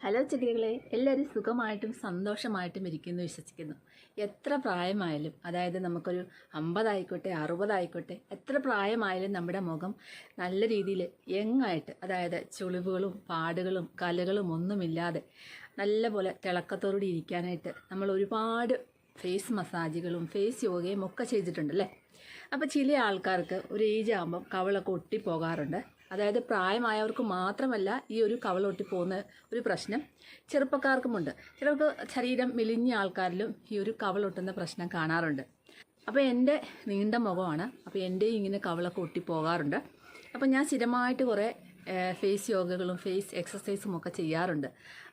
Hello സന്തോഷമായിട്ടും എല്ലാവരും സുഖമായിട്ടും സന്തോഷമായിട്ടും ഇരിക്കുന്നു വിശ്വസിക്കുന്നു. എത്ര പ്രായമായാലും അതായത് നമുക്കൊരു അമ്പതായിക്കോട്ടെ അറുപതായിക്കോട്ടെ എത്ര പ്രായമായാലും നമ്മുടെ മുഖം നല്ല രീതിയിൽ യങ്ങായിട്ട് അതായത് ചുളിവുകളും പാടുകളും കലകളും ഒന്നുമില്ലാതെ നല്ലപോലെ തിളക്കത്തോടുകൂടി ഇരിക്കാനായിട്ട് നമ്മൾ ഒരുപാട് ഫേസ് മസാജുകളും ഫേസ് യോഗയും ഒക്കെ ചെയ്തിട്ടുണ്ടല്ലേ അപ്പോൾ ചില ആൾക്കാർക്ക് ഒരു ഏജ് ആകുമ്പം കവളൊക്കെ ഒട്ടിപ്പോകാറുണ്ട്. അതായത് പ്രായമായവർക്ക് മാത്രമല്ല ഈ ഒരു കവളൊട്ടി പോകുന്ന ഒരു പ്രശ്നം ചെറുപ്പക്കാർക്കുമുണ്ട്. ചിലർക്ക് ശരീരം മെലിഞ്ഞ ആൾക്കാരിലും ഈ ഒരു കവളൊട്ടുന്ന പ്രശ്നം കാണാറുണ്ട്. അപ്പോൾ എന്റെ നീണ്ട മുഖമാണ്. അപ്പോൾ എന്റെ ഇങ്ങനെ കവളൊക്കെ ഒട്ടിപ്പോകാറുണ്ട് അപ്പം അപ്പോൾ ഞാൻ സ്ഥിരമായിട്ട് കുറേ ഫേസ് യോഗകളും ഫേസ് എക്സസൈസും ഒക്കെ ചെയ്യാറുണ്ട്.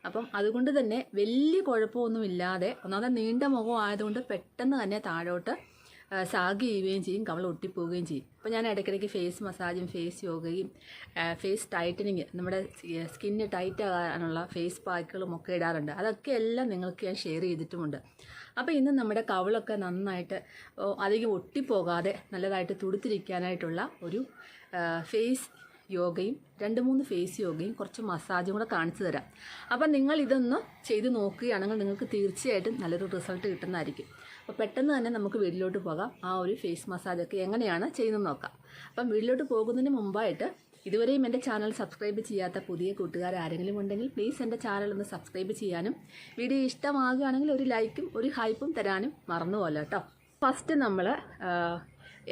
അപ്പം അതുകൊണ്ട് തന്നെ വലിയ കുഴപ്പമൊന്നുമില്ലാതെ ഒന്നാമത് നീണ്ട മുഖം ആയതുകൊണ്ട് പെട്ടെന്ന് തന്നെ താഴോട്ട് സാഗ് ചെയ്യുകയും ചെയ്യും കവൾ ഒട്ടിപ്പോവുകയും ചെയ്യും. അപ്പോൾ ഞാൻ ഇടയ്ക്കിടയ്ക്ക് ഫേസ് മസാജും ഫേസ് യോഗയും ഫേസ് ടൈറ്റനിങ് നമ്മുടെ സ്കിന്ന് ടൈറ്റ് ആകാനുള്ള ഫേസ് പാക്കുകളും ഒക്കെ ഇടാറുണ്ട്. അതൊക്കെ എല്ലാം നിങ്ങൾക്ക് ഞാൻ ഷെയർ ചെയ്തിട്ടുമുണ്ട്. അപ്പോൾ ഇന്ന് നമ്മുടെ കവളൊക്കെ നന്നായിട്ട് അധികം ഒട്ടിപ്പോകാതെ നല്ലതായിട്ട് തുടുത്തിരിക്കാനായിട്ടുള്ള ഒരു ഫേസ് യോഗയും രണ്ട് മൂന്ന് ഫേസ് യോഗയും കുറച്ച് മസാജും കൂടെ കാണിച്ചു തരാം. അപ്പം നിങ്ങൾ ഇതൊന്ന് ചെയ്ത് നോക്കുകയാണെങ്കിൽ നിങ്ങൾക്ക് തീർച്ചയായിട്ടും നല്ലൊരു റിസൾട്ട് കിട്ടുന്നതായിരിക്കും. അപ്പോൾ പെട്ടെന്ന് തന്നെ നമുക്ക് വീട്ടിലോട്ട് പോകാം. ആ ഒരു ഫേസ് മസാജൊക്കെ എങ്ങനെയാണ് ചെയ്യുന്നത് നോക്കാം. അപ്പം വീട്ടിലോട്ട് പോകുന്നതിന് മുമ്പായിട്ട് ഇതുവരെയും എന്റെ ചാനൽ സബ്സ്ക്രൈബ് ചെയ്യാത്ത പുതിയ കൂട്ടുകാർ ആരെങ്കിലും ഉണ്ടെങ്കിൽ പ്ലീസ് എന്റെ ചാനൽ ഒന്ന് സബ്സ്ക്രൈബ് ചെയ്യാനും വീഡിയോ ഇഷ്ടമാകുകയാണെങ്കിൽ ഒരു ലൈക്കും ഒരു ഹൈപ്പും തരാനും മറന്നുപോലെ കേട്ടോ ഫസ്റ്റ് നമ്മൾ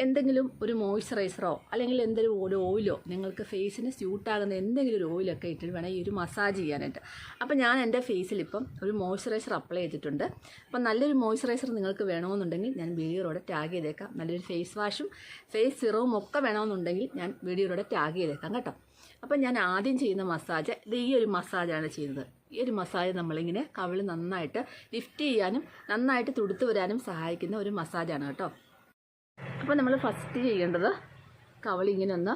എന്തെങ്കിലും ഒരു മോയ്സ്ചറൈസറോ അല്ലെങ്കിൽ എന്തെങ്കിലും ഒരു ഓയിലോ നിങ്ങൾക്ക് ഫേസിന് സ്യൂട്ടാകുന്ന എന്തെങ്കിലും ഒരു ഓയിലൊക്കെ ഇട്ടിട്ട് വേണം ഈ ഒരു മസാജ് ചെയ്യാനായിട്ട്. അപ്പോൾ ഞാൻ എന്റെ ഫേസിൽ ഇപ്പം ഒരു മോയ്സ്ചറൈസർ അപ്ലൈ ചെയ്തിട്ടുണ്ട്. അപ്പം നല്ലൊരു മോയ്സ്ചറൈസർ നിങ്ങൾക്ക് വേണമെന്നുണ്ടെങ്കിൽ ഞാൻ വീഡിയോയുടെ ടാഗ് ചെയ്തേക്കാം. നല്ലൊരു ഫേസ് വാഷും ഫേസ് സിറവും ഒക്കെ വേണമെന്നുണ്ടെങ്കിൽ ഞാൻ വീഡിയോയുടെ ടാഗ് ചെയ്തേക്കാം കേട്ടോ. അപ്പം ഞാൻ ആദ്യം ചെയ്യുന്ന മസാജ് ഇത് ഈ ഒരു മസാജാണ് ചെയ്യുന്നത്. ഈ ഒരു മസാജ് നമ്മളിങ്ങനെ കവിൾ നന്നായിട്ട് ലിഫ്റ്റ് ചെയ്യാനും നന്നായിട്ട് തുടുത്തു വരാനും സഹായിക്കുന്ന ഒരു മസാജാണ് കേട്ടോ. അപ്പോൾ നമ്മൾ ഫസ്റ്റ് ചെയ്യേണ്ടത് കവളി ഇങ്ങനെ ഒന്ന്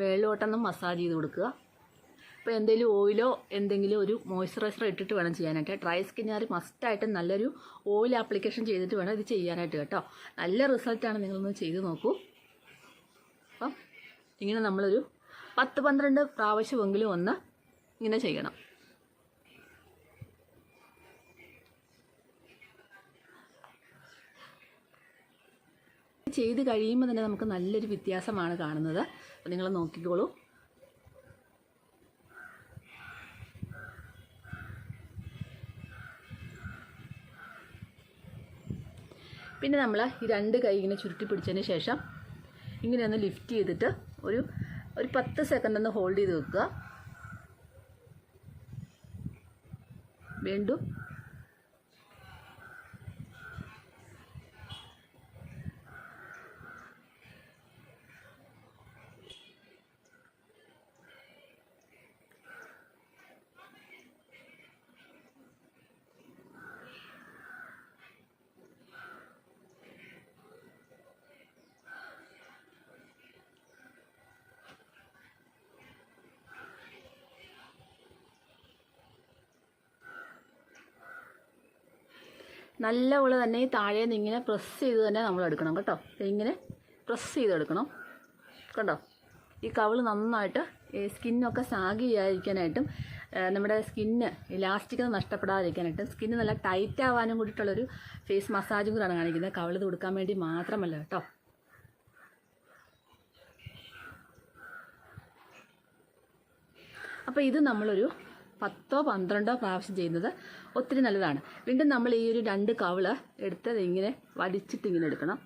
മേളിലോട്ടൊന്ന് മസാജ് ചെയ്ത് കൊടുക്കുക. അപ്പോൾ എന്തെങ്കിലും ഓയിലോ എന്തെങ്കിലും ഒരു മോയ്സ്ചറൈസർ ഇട്ടിട്ട് വേണം ചെയ്യാനായിട്ട്. ഡ്രൈ സ്കിന്നുകാർ മസ്റ്റായിട്ട് നല്ലൊരു ഓയിൽ ആപ്ലിക്കേഷൻ ചെയ്തിട്ട് വേണം ഇത് ചെയ്യാനായിട്ട് കേട്ടോ. നല്ല റിസൾട്ടാണ് നിങ്ങളൊന്ന് ചെയ്ത് നോക്കൂ. അപ്പം ഇങ്ങനെ നമ്മളൊരു പത്ത് പന്ത്രണ്ട് പ്രാവശ്യമെങ്കിലും ഒന്ന് ഇങ്ങനെ ചെയ്യണം. ചെയ്ത് കഴിയുമ്പോൾ തന്നെ നമുക്ക് നല്ലൊരു വ്യത്യാസമാണ് കാണുന്നത്. നിങ്ങൾ നോക്കിക്കോളൂ. പിന്നെ നമ്മൾ ഈ രണ്ട് കൈ ഇങ്ങനെ ചുരുട്ടി പിടിച്ചതിന് ശേഷം ഇങ്ങനെ ഒന്ന് ലിഫ്റ്റ് ചെയ്തിട്ട് ഒരു ഒരു പത്ത് സെക്കൻഡ് ഒന്ന് ഹോൾഡ് ചെയ്ത് വെക്കുക. വീണ്ടും നല്ലപോലെ തന്നെ ഈ താഴെ നിന്ന് ഇങ്ങനെ പ്രസ് ചെയ്ത് തന്നെ നമ്മൾ എടുക്കണം കേട്ടോ. ഇങ്ങനെ പ്രസ് ചെയ്തെടുക്കണം കണ്ടോ? ഈ കവിൾ നന്നായിട്ട് സ്കിന്നൊക്കെ സാഗി ചെയ്യാതിരിക്കാനായിട്ടും നമ്മുടെ സ്കിന്ന് ഇലാസ്റ്റിക് നഷ്ടപ്പെടാതിരിക്കാനായിട്ടും സ്കിന്ന് നല്ല ടൈറ്റ് ആവാനും കൂടിയിട്ടുള്ളൊരു ഫേസ് മസാജും കൂടാണ് കാണിക്കുന്നത്. കവിൾ കൊടുക്കാൻ വേണ്ടി മാത്രമല്ല കേട്ടോ. അപ്പോൾ ഇത് നമ്മളൊരു പത്തോ പന്ത്രണ്ടോ പ്രാവശ്യം ചെയ്യുന്നത് ഒത്തിരി നല്ലതാണ്. വീണ്ടും നമ്മൾ ഈ ഒരു രണ്ട് കവൾ എടുത്തത് ഇങ്ങനെ വലിച്ചിട്ട് ഇങ്ങനെ എടുക്കണം.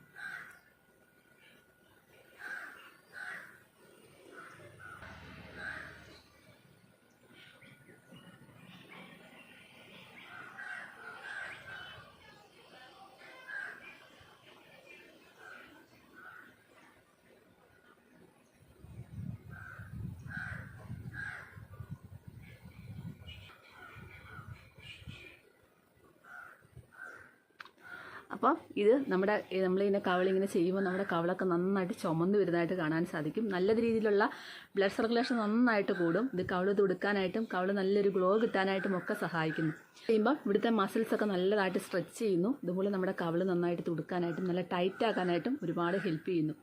അപ്പം ഇത് നമ്മുടെ നമ്മളിങ്ങനെ കവളിങ്ങനെ ചെയ്യുമ്പോൾ നമ്മുടെ കവളൊക്കെ നന്നായിട്ട് ചുമന്ന് വരുന്നതായിട്ട് കാണാൻ സാധിക്കും. നല്ല രീതിയിലുള്ള ബ്ലഡ് സർക്കുലേഷൻ നന്നായിട്ട് കൂടും. ഇത് കവൾ തുടുക്കാനായിട്ടും കവൾ നല്ലൊരു ഗ്ലോ കിട്ടാനായിട്ടും ഒക്കെ സഹായിക്കുന്നു. ചെയ്യുമ്പോൾ ഇവിടുത്തെ മസിൽസൊക്കെ നല്ലതായിട്ട് സ്ട്രെച്ച് ചെയ്യുന്നു. ഇതുപോലെ നമ്മുടെ കവൾ നന്നായിട്ട് തുടുക്കാനായിട്ടും നല്ല ടൈറ്റ് ആക്കാനായിട്ടും ഒരുപാട് ഹെൽപ്പ് ചെയ്യുന്നു.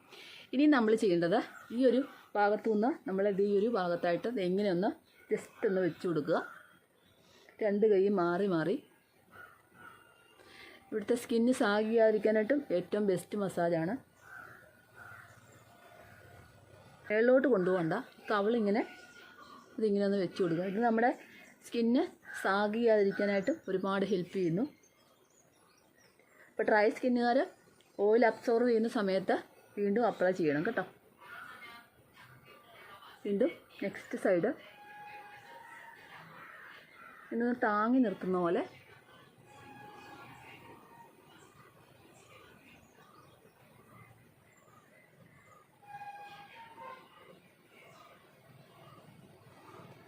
ഇനി നമ്മൾ ചെയ്യേണ്ടത് ഈ ഒരു ഭാഗത്തു നിന്ന് നമ്മൾ ഇത് ഈ ഒരു ഭാഗത്തായിട്ട് എങ്ങനെയൊന്ന് ജസ്റ്റ് ഒന്ന് വെച്ച് കൊടുക്കുക. രണ്ട് കൈ മാറി മാറി ഇവിടുത്തെ സ്കിന്ന് സാഗിയാതിരിക്കാനായിട്ടും ഏറ്റവും ബെസ്റ്റ് മസാജാണ് മേളിലോട്ട് കൊണ്ടുപോകണ്ട. കവളിങ്ങനെ ഇതിങ്ങനെ ഒന്ന് വെച്ച് കൊടുക്കുക. ഇത് നമ്മുടെ സ്കിന്ന് സാഗിയാതിരിക്കാനായിട്ടും ഒരുപാട് ഹെൽപ്പ് ചെയ്യുന്നു. അപ്പോൾ ഡ്രൈ സ്കിന്നുകാർ ഓയിൽ അബ്സോർവ് ചെയ്യുന്ന സമയത്ത് വീണ്ടും അപ്ലൈ ചെയ്യണം കേട്ടോ. വീണ്ടും നെക്സ്റ്റ് സൈഡ് ഇന്ന് താങ്ങി നിർത്തുന്ന പോലെ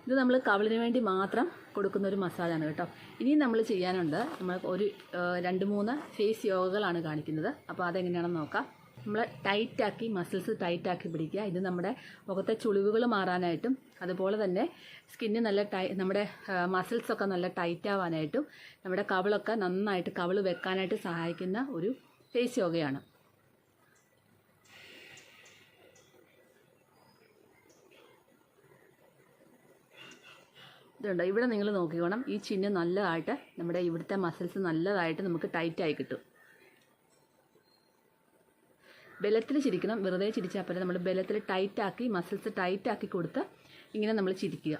ഇത് നമ്മൾ കവിളിന് വേണ്ടി മാത്രം കൊടുക്കുന്ന ഒരു മസാജാണ് കേട്ടോ. ഇനിയും നമ്മൾ ചെയ്യാനുണ്ട്. നമ്മൾ ഒരു രണ്ട് മൂന്ന് ഫേസ് യോഗകളാണ് കാണിക്കുന്നത്. അപ്പോൾ അതെങ്ങനെയാണെന്ന് നോക്കാം. നമ്മൾ ടൈറ്റാക്കി മസിൽസ് ടൈറ്റാക്കി പിടിക്കുക. ഇത് നമ്മുടെ മുഖത്തെ ചുളിവുകൾ മാറാനായിട്ടും അതുപോലെ തന്നെ സ്കിന്ന് നല്ല ടൈ നമ്മുടെ മസിൽസൊക്കെ നല്ല ടൈറ്റ് ആവാനായിട്ടും നമ്മുടെ കവിളൊക്കെ നന്നായിട്ട് കവിൾ വെക്കാനായിട്ട് സഹായിക്കുന്ന ഒരു ഫേസ് യോഗയാണ്. ഇതുണ്ട്. ഇവിടെ നിങ്ങൾ നോക്കിക്കോണം. ഈ ചിഹ്നം നല്ലതായിട്ട് നമ്മുടെ ഇവിടുത്തെ മസിൽസ് നല്ലതായിട്ട് നമുക്ക് ടൈറ്റായി കിട്ടും. ബലത്തിൽ ചിരിക്കണം. വെറുതെ ചിരിച്ചാൽ പോലെ നമ്മൾ ബലത്തിൽ ടൈറ്റാക്കി മസിൽസ് ടൈറ്റാക്കി കൊടുത്ത് ഇങ്ങനെ നമ്മൾ ചിരിക്കുക.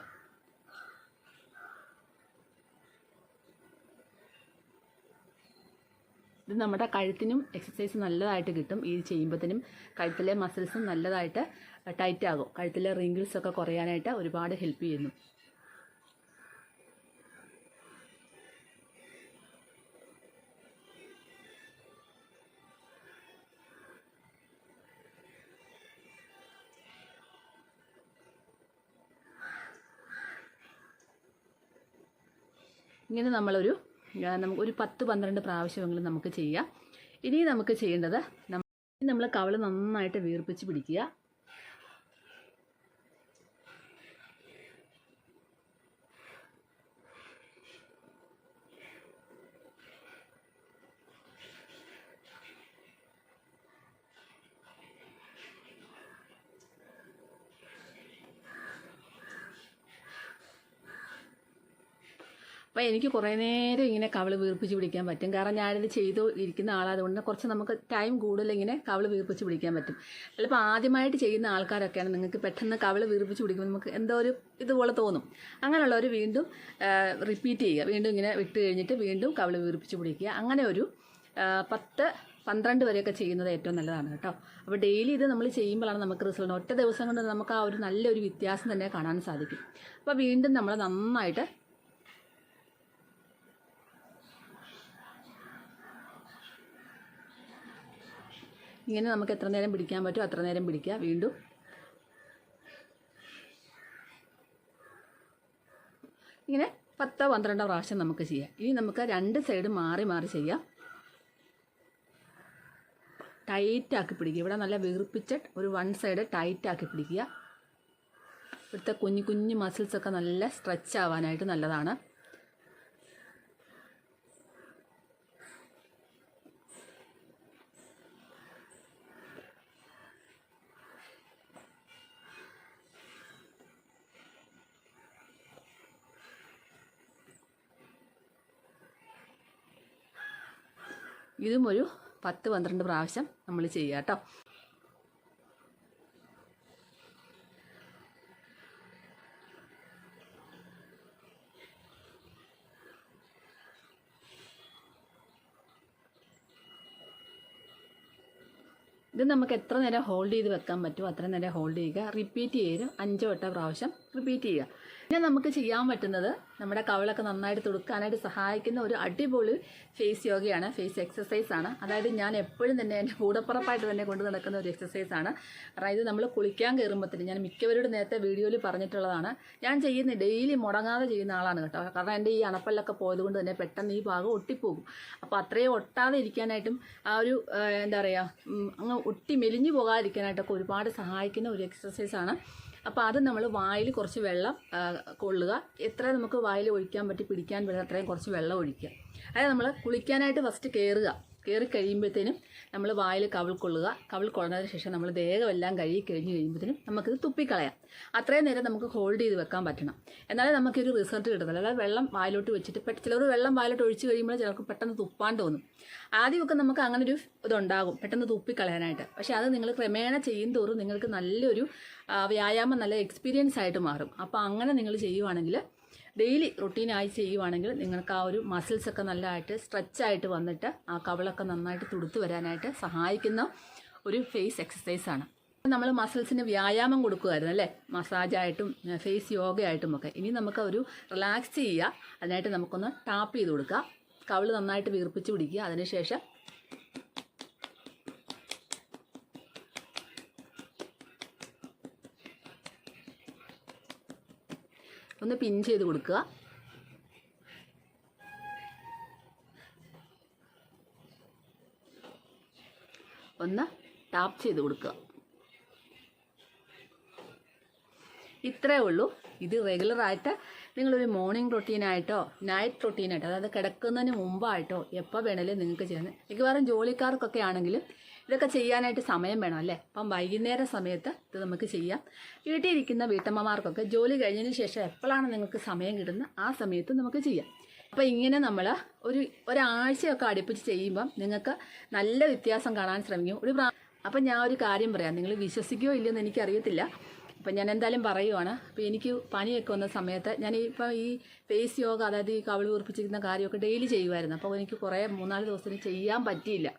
ഇത് നമ്മുടെ കഴുത്തിനും എക്സസൈസ് നല്ലതായിട്ട് കിട്ടും. ഈ ചെയ്യുമ്പോഴത്തേനും കഴുത്തിലെ മസിൽസും നല്ലതായിട്ട് ടൈറ്റാകും കഴുത്തിലെ റിങ്കിൾസൊക്കെ കുറയാനായിട്ട് ഒരുപാട് ഹെൽപ്പ് ചെയ്യുന്നു. ഇങ്ങനെ നമ്മളൊരു നമുക്ക് ഒരു പത്ത് പന്ത്രണ്ട് പ്രാവശ്യമെങ്കിലും നമുക്ക് ചെയ്യാം. ഇനി നമുക്ക് ചെയ്യേണ്ടത് നമ്മൾ കവൾ നന്നായിട്ട് വീർപ്പിച്ച് പിടിക്കുക. അപ്പോൾ എനിക്ക് കുറേ നേരം ഇങ്ങനെ കവൾ വീർപ്പിച്ച് പിടിക്കാൻ പറ്റും. കാരണം ഞാനിത് ചെയ്തു ഇരിക്കുന്ന ആളായതുകൊണ്ട് കുറച്ച് നമുക്ക് ടൈം കൂടുതൽ ഇങ്ങനെ കവൾ വീർപ്പിച്ച് പിടിക്കാൻ പറ്റും. ചിലപ്പോൾ ആദ്യമായിട്ട് ചെയ്യുന്ന ആൾക്കാരൊക്കെയാണ് നിങ്ങൾക്ക് പെട്ടെന്ന് കവൾ വീർപ്പിച്ച് പിടിക്കുമ്പോൾ നമുക്ക് എന്തോ ഒരു ഇതുപോലെ തോന്നും. അങ്ങനെയുള്ളവർ വീണ്ടും റിപ്പീറ്റ് ചെയ്യുക. വീണ്ടും ഇങ്ങനെ വിട്ട് കഴിഞ്ഞിട്ട് വീണ്ടും കവൾ വീർപ്പിച്ച് പിടിക്കുക. അങ്ങനെ ഒരു പത്ത് പന്ത്രണ്ട് വരെയൊക്കെ ചെയ്യുന്നത് ഏറ്റവും നല്ലതാണ് കേട്ടോ. അപ്പോൾ ഡെയിലി ഇത് നമ്മൾ ചെയ്യുമ്പോഴാണ് നമുക്ക് റിസൾട്ട് ഒറ്റ ദിവസം കൊണ്ട് നമുക്ക് ആ ഒരു നല്ലൊരു വ്യത്യാസം തന്നെ കാണാൻ സാധിക്കും. അപ്പോൾ വീണ്ടും നമ്മൾ നന്നായിട്ട് ഇങ്ങനെ നമുക്ക് എത്ര നേരം പിടിക്കാൻ പറ്റുമോ അത്ര നേരം പിടിക്കുക. വീണ്ടും. ഇങ്ങനെ പത്തോ പന്ത്രണ്ടോ പ്രാവശ്യം നമുക്ക് ചെയ്യാം. ഇനി നമുക്ക് രണ്ട് സൈഡ് മാറി മാറി ചെയ്യാം. ടൈറ്റാക്കി പിടിക്കുക. ഇവിടെ നല്ല വീർപ്പിച്ച് ഒരു വൺ സൈഡ് ടൈറ്റാക്കി പിടിക്കുക. ഇവിടുത്തെ കുഞ്ഞു കുഞ്ഞു മസിൽസൊക്കെ നല്ല സ്ട്രെച്ച് ആവാനായിട്ട് നല്ലതാണ്. ഇതും ഒരു പത്ത് പന്ത്രണ്ട് പ്രാവശ്യം നമ്മൾ ചെയ്യുക കേട്ടോ ഇത് നമുക്ക് എത്ര നേരം ഹോൾഡ് ചെയ്ത് വെക്കാൻ പറ്റുമോ അത്ര നേരം ഹോൾഡ് ചെയ്യുക. റിപ്പീറ്റ് ചെയ്ത് അഞ്ചോ എട്ടോ പ്രാവശ്യം റിപ്പീറ്റ് ചെയ്യുക. പിന്നെ നമുക്ക് ചെയ്യാൻ പറ്റുന്നത് നമ്മുടെ കവളൊക്കെ നന്നായിട്ട് തുടുക്കാനായിട്ട് സഹായിക്കുന്ന ഒരു അടിപൊളി ഫേസ് യോഗയാണ് ഫേസ് എക്സസൈസ് ആണ്. അതായത് ഞാൻ എപ്പോഴും തന്നെ എന്റെ കൂടപ്പുറപ്പായിട്ട് തന്നെ കൊണ്ട് നടക്കുന്ന ഒരു എക്സസൈസ് ആണ്. അതായത് നമ്മൾ കുളിക്കാൻ കയറുമ്പോഴത്തേന് ഞാൻ മിക്കവരോട് നേരത്തെ വീഡിയോയിൽ പറഞ്ഞിട്ടുള്ളതാണ്. ഞാൻ ചെയ്യുന്ന ഡെയിലി മുടങ്ങാതെ ചെയ്യുന്ന ആളാണ് കേട്ടോ. കാരണം എന്റെ ഈ അണപ്പല്ലൊക്കെ പോയതുകൊണ്ട് തന്നെ പെട്ടെന്ന് ഈ ഭാഗം ഒട്ടിപ്പോകും. അപ്പോൾ അത്രയും ഒട്ടാതെ ഇരിക്കാനായിട്ടും ആ ഒരു എന്താ പറയുക അങ്ങ് ഒട്ടി മെലിഞ്ഞു പോകാതിരിക്കാനായിട്ടൊക്കെ ഒരുപാട് സഹായിക്കുന്ന ഒരു എക്സസൈസാണ് അപ്പോൾ അത് നമ്മൾ വായിൽ കുറച്ച് വെള്ളം കൊള്ളുക. എത്ര നമുക്ക് വായിൽ ഒഴിക്കാൻ പറ്റി പിടിക്കാൻ പറ്റുന്ന അത്രയും കുറച്ച് വെള്ളം ഒഴിക്കുക. അതായത് നമ്മൾ കുളിക്കാനായിട്ട് ഫസ്റ്റ് കയറുക കയറി കഴിയുമ്പോഴത്തേനും നമ്മൾ വായിൽ കവിൾ കൊള്ളുക. കവിൾ കൊള്ളുന്നതിന് ശേഷം നമ്മൾ ദേഹം എല്ലാം കഴുകി കഴിഞ്ഞ് കഴിയുമ്പോഴത്തേനും നമുക്കിത് തുപ്പിക്കളയാം. അത്രയും നേരം നമുക്ക് ഹോൾഡ് ചെയ്ത് വെക്കാൻ പറ്റണം. എന്നാലേ നമുക്കൊരു റിസൾട്ട് കിട്ടുന്നത് അല്ലാതെ വെള്ളം വായിലോട്ട് വെച്ചിട്ട് പെട്ട ചിലർ വെള്ളം വായിലോട്ട് ഒഴിച്ച് കഴിയുമ്പോൾ ചിലർക്ക് പെട്ടെന്ന് തുപ്പാൻ തോന്നും. ആദ്യമൊക്കെ നമുക്ക് അങ്ങനെ ഒരു ഇതുണ്ടാകും. പെട്ടെന്ന് തുപ്പിക്കളയാനായിട്ട്. പക്ഷേ അത് നിങ്ങൾ ക്രമേണ ചെയ്യും തോറും നിങ്ങൾക്ക് നല്ലൊരു വ്യായാമം നല്ല എക്സ്പീരിയൻസ് ആയിട്ട് മാറും. അപ്പോൾ അങ്ങനെ നിങ്ങൾ ചെയ്യുവാണെങ്കിൽ ഡെയിലി റൊട്ടീനായി ചെയ്യുവാണെങ്കിൽ നിങ്ങൾക്ക് ആ ഒരു മസിൽസൊക്കെ നല്ലതായിട്ട് സ്ട്രെച്ചായിട്ട് വന്നിട്ട് ആ കവളൊക്കെ നന്നായിട്ട് തുടുത്തു വരാനായിട്ട് സഹായിക്കുന്ന ഒരു ഫേസ് എക്സസൈസാണ് നമ്മൾ മസിൽസിന് വ്യായാമം കൊടുക്കുമായിരുന്നു അല്ലേ? മസാജായിട്ടും ഫേസ് യോഗയായിട്ടും ഒക്കെ. ഇനി നമുക്ക് ഒരു റിലാക്സ് ചെയ്യുക. അതിനായിട്ട് നമുക്കൊന്ന് ടാപ്പ് ചെയ്ത് കൊടുക്കുക. കവിൾ നന്നായിട്ട് വീർപ്പിച്ച് പിടിക്കുക. അതിനുശേഷം ഒന്ന് പിൻ ചെയ്ത് കൊടുക്കുക. ഒന്ന് ടാപ്പ് ചെയ്ത് കൊടുക്കുക. ഇത്രേ ഉള്ളൂ. ഇത് റെഗുലറായിട്ട് നിങ്ങളൊരു മോർണിംഗ് റൊട്ടീനായിട്ടോ നൈറ്റ് റൊട്ടീനായിട്ടോ അതായത് കിടക്കുന്നതിന് മുമ്പായിട്ടോ എപ്പോൾ വേണമെങ്കിലും നിങ്ങൾക്ക് ചെയ്യുന്നത് മിക്കവാറും ജോലിക്കാർക്കൊക്കെ ആണെങ്കിലും ഇതൊക്കെ ചെയ്യാനായിട്ട് സമയം വേണം അല്ലേ? അപ്പം വൈകുന്നേര സമയത്ത് ഇത് നമുക്ക് ചെയ്യാം. വീട്ടിലിരിക്കുന്ന വീട്ടമ്മമാർക്കൊക്കെ ജോലി കഴിഞ്ഞതിന് ശേഷം എപ്പോഴാണ് നിങ്ങൾക്ക് സമയം കിട്ടുന്നത്? ആ സമയത്ത് നമുക്ക് ചെയ്യാം. അപ്പോൾ ഇങ്ങനെ നമ്മൾ ഒരു ഒരാഴ്ചയൊക്കെ അടുപ്പിച്ച് ചെയ്യുമ്പം നിങ്ങൾക്ക് നല്ല വ്യത്യാസം കാണാൻ ശ്രമിക്കും. ഒരു അപ്പം ഞാൻ ഒരു കാര്യം പറയാം. നിങ്ങൾ വിശ്വസിക്കുകയോ ഇല്ലയെന്ന് എനിക്കറിയത്തില്ല. അപ്പം ഞാൻ എന്തായാലും പറയുവാണ്. അപ്പോൾ എനിക്ക് പനിയൊക്കെ വന്ന സമയത്ത് ഞാൻ ഇപ്പം ഈ ഫേസ് യോഗ അതായത് ഈ കവിൾ വീർപ്പിച്ചിരിക്കുന്ന കാര്യമൊക്കെ ഡെയിലി ചെയ്യുമായിരുന്നു അപ്പോൾ എനിക്ക് കുറേ മൂന്നാൽ ദിവസത്തിന് ചെയ്യാൻ പറ്റിയില്ല.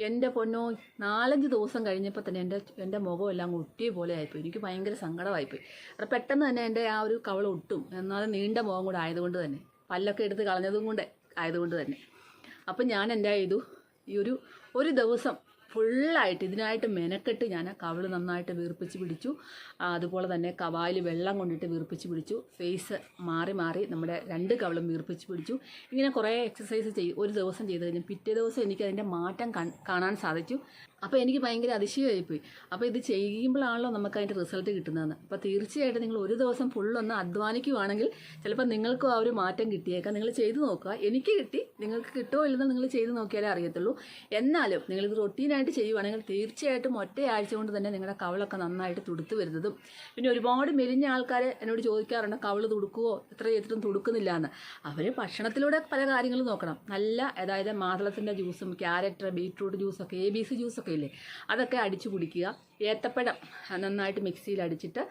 എന്റെ പൊന്നോ നാലഞ്ച് ദിവസം കഴിഞ്ഞപ്പോൾ തന്നെ എന്റെ എന്റെ മുഖം എല്ലാം ഒട്ടിയ പോലെ ആയിപ്പോയി. എനിക്ക് ഭയങ്കര സങ്കടമായിപ്പോയി. അപ്പം പെട്ടെന്ന് തന്നെ എന്റെ ആ ഒരു കവൾ ഒട്ടും. എന്നാലും നീണ്ട മുഖം കൂടെ ആയതുകൊണ്ട് തന്നെ. പല്ലൊക്കെ എടുത്ത് കളഞ്ഞതും കൊണ്ട് ആയതുകൊണ്ട് തന്നെ. അപ്പം ഞാൻ എന്താ ചെയ്തു? ഈ ഒരു ഒരു ദിവസം ഫുള്ളായിട്ട് ഇതിനായിട്ട് മെനക്കെട്ട് ഞാൻ കവിൾ നന്നായിട്ട് വീർപ്പിച്ച് പിടിച്ചു. അതുപോലെ തന്നെ കവായിൽ വെള്ളം കൊണ്ടിട്ട് വീർപ്പിച്ച് പിടിച്ചു. ഫേസ് മാറി മാറി നമ്മുടെ രണ്ട് കവിളും വീർപ്പിച്ച് പിടിച്ചു. ഇങ്ങനെ കുറേ എക്സസൈസ് ചെയ്യും ഒരു ദിവസം ചെയ്ത് കഴിഞ്ഞാൽ പിറ്റേ ദിവസം എനിക്ക് അതിന്റെ മാറ്റം കാണാൻ സാധിച്ചു. അപ്പോൾ എനിക്ക് ഭയങ്കര അതിശയമായിപ്പോയി. അപ്പോൾ ഇത് ചെയ്യുമ്പോഴാണല്ലോ നമുക്ക് അതിന്റെ റിസൾട്ട് കിട്ടുന്നതെന്ന്. അപ്പോൾ തീർച്ചയായിട്ടും നിങ്ങൾ ഒരു ദിവസം ഫുള്ളൊന്ന് അധ്വാനിക്കുവാണെങ്കിൽ ചിലപ്പോൾ നിങ്ങൾക്കും ആ ഒരു മാറ്റം കിട്ടിയേക്കാം. നിങ്ങൾ ചെയ്തു നോക്കുക. എനിക്ക് കിട്ടി. നിങ്ങൾക്ക് കിട്ടുമോ ഇല്ലെന്ന് നിങ്ങൾ ചെയ്തു നോക്കിയാലേ അറിയത്തുള്ളൂ. എന്നാലും നിങ്ങളിത് റൊട്ടീനായിട്ട് ചെയ്യുവാണെങ്കിൽ തീർച്ചയായിട്ടും ഒറ്റയാഴ്ച കൊണ്ട് തന്നെ നിങ്ങളുടെ കവളൊക്കെ നന്നായിട്ട് തുടുത്ത് വരുന്നതും. പിന്നെ ഒരുപാട് മെലിഞ്ഞ ആൾക്കാർ എന്നോട് ചോദിക്കാറുണ്ട് കവൾ തുടുക്കുവോ? എത്ര എത്രയും തുടുക്കുന്നില്ല എന്ന് അവർ ഭക്ഷണത്തിലൂടെ പല കാര്യങ്ങളും നോക്കണം. നല്ല അതായത് മാതളത്തിന്റെ ജ്യൂസും ക്യാരറ്റ് ബീറ്റ്റൂട്ട് ജ്യൂസൊക്കെ എ ബി സി ജ്യൂസൊക്കെ ഇല്ലേ അതൊക്കെ അടിച്ചു കുടിക്കുക ഏത്തപ്പഴം നന്നായിട്ട് മിക്സിയിൽ അടിച്ചിട്ട്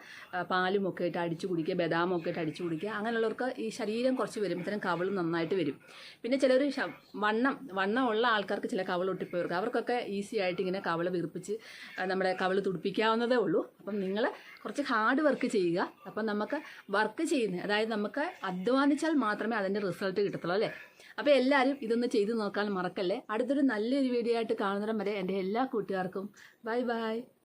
പാലും ഒക്കെ ഇട്ട് അടിച്ചു കുടിക്കുക ബദാമും ഒക്കെ ഇട്ട് അടിച്ചു കുടിക്കുക അങ്ങനെയുള്ളവർക്ക് ഈ ശരീരം കുറച്ച് വരുമ്പോഴത്തേനും കവളും നന്നായിട്ട് വരും. പിന്നെ ചിലർ വണ്ണം വണ്ണമുള്ള ആൾക്കാർക്ക് ചില കവൾ ഒട്ടിപ്പോയവർക്ക് അവർക്കൊക്കെ ഈസി ആയിട്ട് ഇങ്ങനെ കവള വീർപ്പിച്ച് നമ്മുടെ കവൾ തുടിപ്പിക്കാവുന്നതേ ഉള്ളൂ. അപ്പം നിങ്ങൾ കുറച്ച് ഹാർഡ് വർക്ക് ചെയ്യുക. അപ്പം നമുക്ക് വർക്ക് ചെയ്യുന്നത് അതായത് നമുക്ക് അധ്വാനിച്ചാൽ മാത്രമേ അതിന്റെ റിസൾട്ട് കിട്ടത്തുള്ളൂ അല്ലേ? അപ്പോൾ എല്ലാവരും ഇതൊന്ന് ചെയ്തു നോക്കാൻ മറക്കല്ലേ? അടുത്തൊരു നല്ലൊരു വീഡിയോ ആയിട്ട് കാണുന്നിടം വരെ എന്റെ എല്ലാ കൂട്ടുകാർക്കും ബൈ ബൈ.